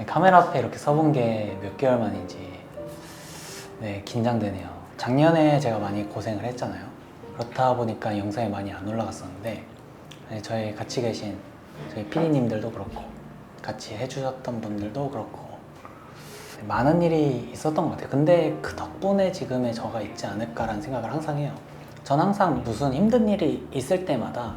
네, 카메라 앞에 이렇게 서본 게 몇 개월 만인지 네, 긴장되네요. 작년에 제가 많이 고생을 했잖아요. 그렇다 보니까 영상이 많이 안 올라갔었는데 네, 저희 같이 계신 저희 피디님들도 그렇고 같이 해주셨던 분들도 그렇고 네, 많은 일이 있었던 것 같아요. 근데 그 덕분에 지금의 저가 있지 않을까라는 생각을 항상 해요. 전 항상 무슨 힘든 일이 있을 때마다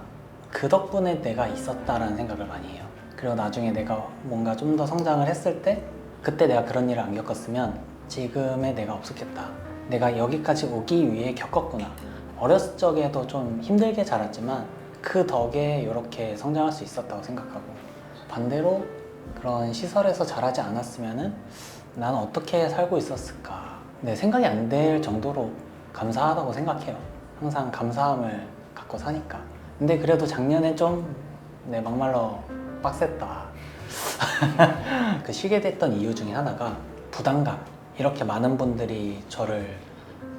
그 덕분에 내가 있었다라는 생각을 많이 해요. 그리고 나중에 내가 뭔가 좀 더 성장을 했을 때 그때 내가 그런 일을 안 겪었으면 지금의 내가 없었겠다. 내가 여기까지 오기 위해 겪었구나. 어렸을 적에도 좀 힘들게 자랐지만 그 덕에 이렇게 성장할 수 있었다고 생각하고 반대로 그런 시설에서 자라지 않았으면은 나는 어떻게 살고 있었을까. 내 생각이 안 될 정도로 감사하다고 생각해요. 항상 감사함을 갖고 사니까. 근데 그래도 작년에 좀 네, 막말로 빡셌다. 그 쉬게 됐던 이유 중에 하나가 부담감. 이렇게 많은 분들이 저를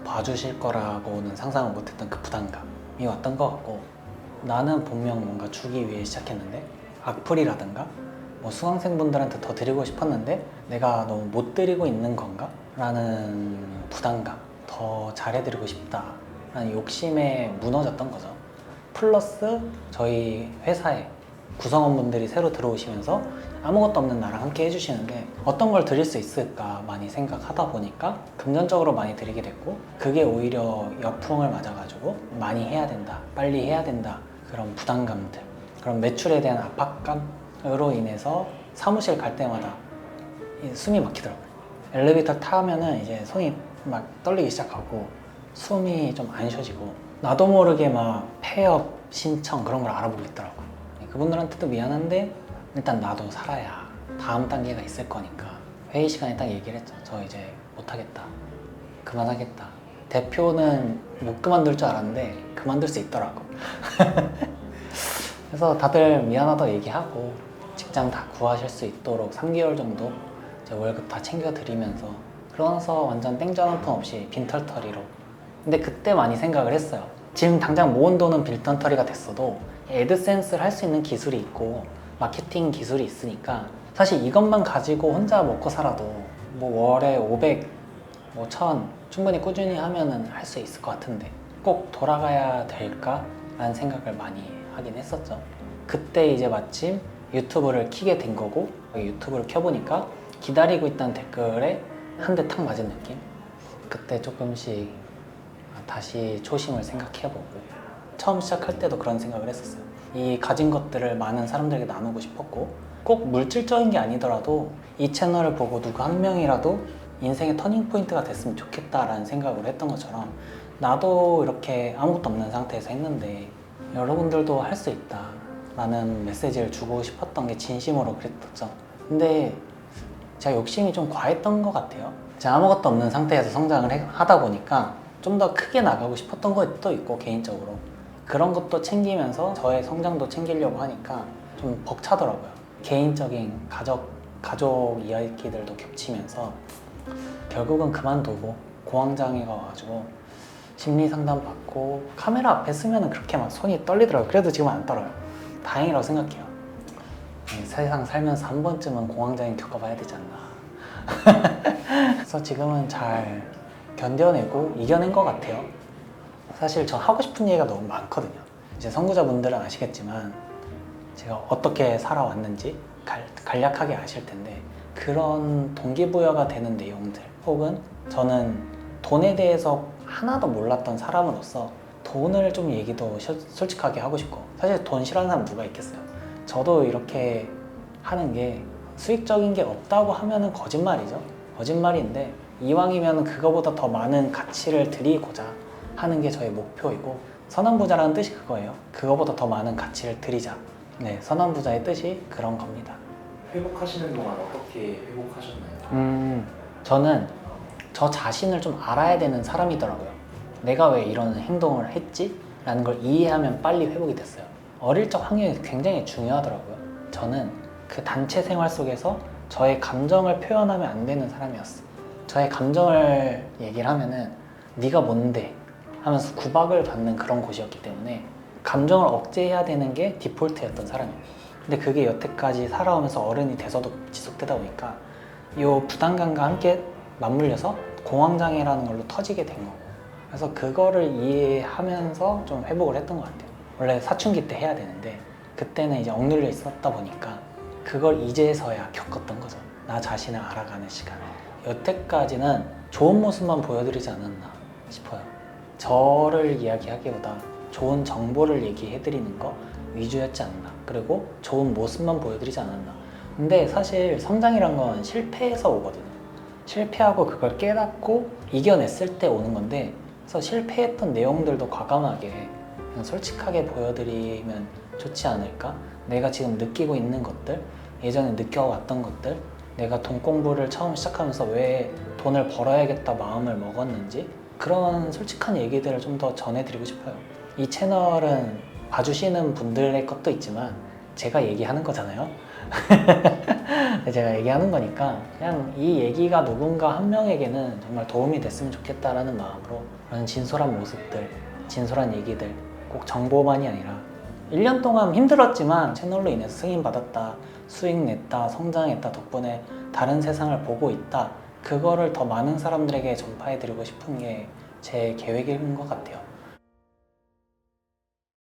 봐주실 거라고는 상상을 못했던 그 부담감이 왔던 것 같고 나는 분명 뭔가 주기 위해 시작했는데 악플이라든가 뭐 수강생분들한테 더 드리고 싶었는데 내가 너무 못 드리고 있는 건가? 라는 부담감 더 잘해드리고 싶다 라는 욕심에 무너졌던 거죠 플러스 저희 회사에 구성원분들이 새로 들어오시면서 아무것도 없는 나랑 함께 해주시는데 어떤 걸 드릴 수 있을까 많이 생각하다 보니까 금전적으로 많이 드리게 됐고 그게 오히려 역풍을 맞아가지고 많이 해야 된다 빨리 해야 된다 그런 부담감들 그런 매출에 대한 압박감으로 인해서 사무실 갈 때마다 이 숨이 막히더라고요. 엘리베이터 타면은 이제 손이 막 떨리기 시작하고 숨이 좀 안 쉬어지고 나도 모르게 막 폐업 신청 그런 걸 알아보고 있더라고요 그분들한테도 미안한데 일단 나도 살아야 다음 단계가 있을 거니까 회의 시간에 딱 얘기를 했죠. 저 이제 못하겠다. 그만하겠다. 대표는 못 그만둘 줄 알았는데 그만둘 수 있더라고. 그래서 다들 미안하다고 얘기하고 직장 다 구하실 수 있도록 3개월 정도 이제 월급 다 챙겨드리면서 그러면서 완전 땡전 한 푼 없이 빈털터리로 근데 그때 많이 생각을 했어요. 지금 당장 모은 돈은 빈털터리가 됐어도 애드센스를 할 수 있는 기술이 있고 마케팅 기술이 있으니까 사실 이것만 가지고 혼자 먹고 살아도 뭐 월에 500, 뭐 1000 충분히 꾸준히 하면은 할 수 있을 것 같은데 꼭 돌아가야 될까? 라는 생각을 많이 하긴 했었죠. 그때 이제 마침 유튜브를 키게 된 거고 유튜브를 켜보니까 기다리고 있다는 댓글에 한 대 탁 맞은 느낌? 그때 조금씩 다시 초심을 생각해보고 처음 시작할 때도 그런 생각을 했었어요. 이 가진 것들을 많은 사람들에게 나누고 싶었고 꼭 물질적인 게 아니더라도 이 채널을 보고 누구 한 명이라도 인생의 터닝 포인트가 됐으면 좋겠다라는 생각을 했던 것처럼 나도 이렇게 아무것도 없는 상태에서 했는데 여러분들도 할 수 있다 라는 메시지를 주고 싶었던 게 진심으로 그랬었죠. 근데 제가 욕심이 좀 과했던 것 같아요. 제가 아무것도 없는 상태에서 성장을 해- 하다 보니까 좀 더 크게 나가고 싶었던 것도 있고 개인적으로 그런 것도 챙기면서 저의 성장도 챙기려고 하니까 좀 벅차더라고요. 개인적인 가족 가족 이야기들도 겹치면서 결국은 그만두고 공황장애가 와가지고 심리 상담 받고 카메라 앞에 서면은 그렇게 막 손이 떨리더라고요. 그래도 지금 안 떨어요. 다행이라고 생각해요. 이 세상 살면서 한 번쯤은 공황장애 겪어봐야 되지 않나. 그래서 지금은 잘 견뎌내고 이겨낸 것 같아요. 사실 저 하고 싶은 얘기가 너무 많거든요. 이제 선구자분들은 아시겠지만 제가 어떻게 살아왔는지 갈- 간략하게 아실 텐데 그런 동기부여가 되는 내용들 혹은 저는 돈에 대해서 하나도 몰랐던 사람으로서 돈을 좀 얘기도 시- 솔직하게 하고 싶고 사실 돈 싫어하는 사람 누가 있겠어요. 저도 이렇게 하는 게 수익적인 게 없다고 하면은 거짓말이죠. 거짓말인데 이왕이면 그거보다 더 많은 가치를 드리고자 하는 게 저의 목표이고 선한부자라는 뜻이 그거예요. 그거보다 더 많은 가치를 드리자. 네, 선한부자의 뜻이 그런 겁니다. 회복하시는 동안 어떻게 회복하셨나요? 음, 저는 저 자신을 좀 알아야 되는 사람이더라고요. 내가 왜 이런 행동을 했지? 라는 걸 이해하면 빨리 회복이 됐어요. 어릴 적 환경이 굉장히 중요하더라고요. 저는 그 단체 생활 속에서 저의 감정을 표현하면 안 되는 사람이었어. 저의 감정을 얘기를 하면은 네가 뭔데 하면서 구박을 받는 그런 곳이었기 때문에 감정을 억제해야 되는 게 디폴트였던 사람이에요. 근데 그게 여태까지 살아오면서 어른이 돼서도 지속되다 보니까 이 부담감과 함께 맞물려서 공황장애라는 걸로 터지게 된 거고. 그래서 그거를 이해하면서 좀 회복을 했던 것 같아요. 원래 사춘기 때 해야 되는데 그때는 이제 억눌려 있었다 보니까 그걸 이제서야 겪었던 거죠. 나 자신을 알아가는 시간. 여태까지는 좋은 모습만 보여드리지 않았나 싶어요 저를 이야기하기보다 좋은 정보를 얘기해드리는 거 위주였지 않나. 그리고 좋은 모습만 보여드리지 않았나. 근데 사실 성장이란 건 실패해서 오거든요. 실패하고 그걸 깨닫고 이겨냈을 때 오는 건데 그래서 실패했던 내용들도 과감하게 그냥 솔직하게 보여드리면 좋지 않을까? 내가 지금 느끼고 있는 것들 예전에 느껴왔던 것들 내가 돈 공부를 처음 시작하면서 왜 돈을 벌어야겠다 마음을 먹었는지 그런 솔직한 얘기들을 좀 더 전해드리고 싶어요. 이 채널은 봐주시는 분들의 것도 있지만 제가 얘기하는 거잖아요. 제가 얘기하는 거니까 그냥 이 얘기가 누군가 한 명에게는 정말 도움이 됐으면 좋겠다라는 마음으로 그런 진솔한 모습들, 진솔한 얘기들 꼭 정보만이 아니라 1년 동안 힘들었지만 채널로 인해서 승인 받았다, 수익 냈다, 성장했다 덕분에 다른 세상을 보고 있다. 그거를 더 많은 사람들에게 전파해 드리고 싶은 게 제 계획인 것 같아요.